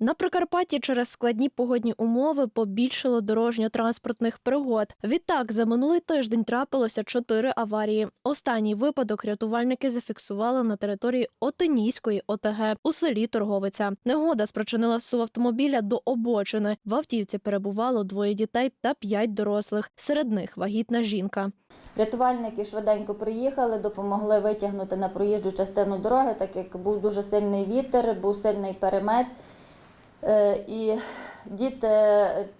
На Прикарпатті через складні погодні умови побільшало дорожньо-транспортних пригод. Відтак, за минулий тиждень трапилося чотири аварії. Останній випадок рятувальники зафіксували на території Отинійської ОТГ у селі Торговиця. Негода спричинила сув автомобіля до обочини. В автівці перебувало двоє дітей та п'ять дорослих. Серед них вагітна жінка. Рятувальники швиденько приїхали, допомогли витягнути на проїжджу частину дороги, так як був дуже сильний вітер, був сильний перемет. Е, І діти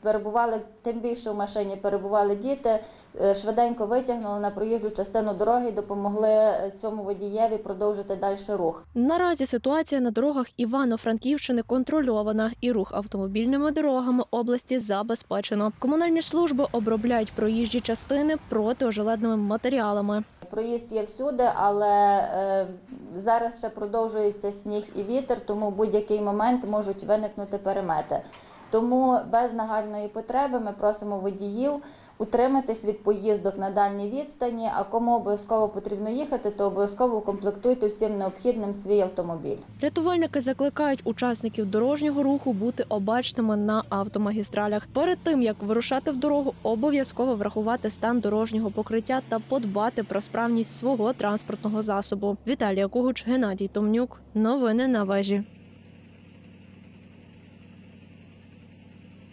перебували, тим більше в машині перебували діти, е, швиденько витягнули на проїжджу частину дороги і допомогли е, цьому водієві продовжити далі рух. Наразі ситуація на дорогах Івано-Франківщини контрольована, і рух автомобільними дорогами області забезпечено. Комунальні служби обробляють проїжджі частини протиожеледними матеріалами. Проїзд є всюди, але е, зараз ще продовжується сніг і вітер, тому в будь-який момент можуть виникнути перемети. Тому без нагальної потреби ми просимо водіїв утриматись від поїздок на дальній відстані. А кому обов'язково потрібно їхати, то обов'язково укомплектуйте всім необхідним свій автомобіль. Рятувальники закликають учасників дорожнього руху бути обачними на автомагістралях. Перед тим як вирушати в дорогу, обов'язково врахувати стан дорожнього покриття та подбати про справність свого транспортного засобу. Віталія Кугуч, Геннадій Томнюк. Новини на вежі.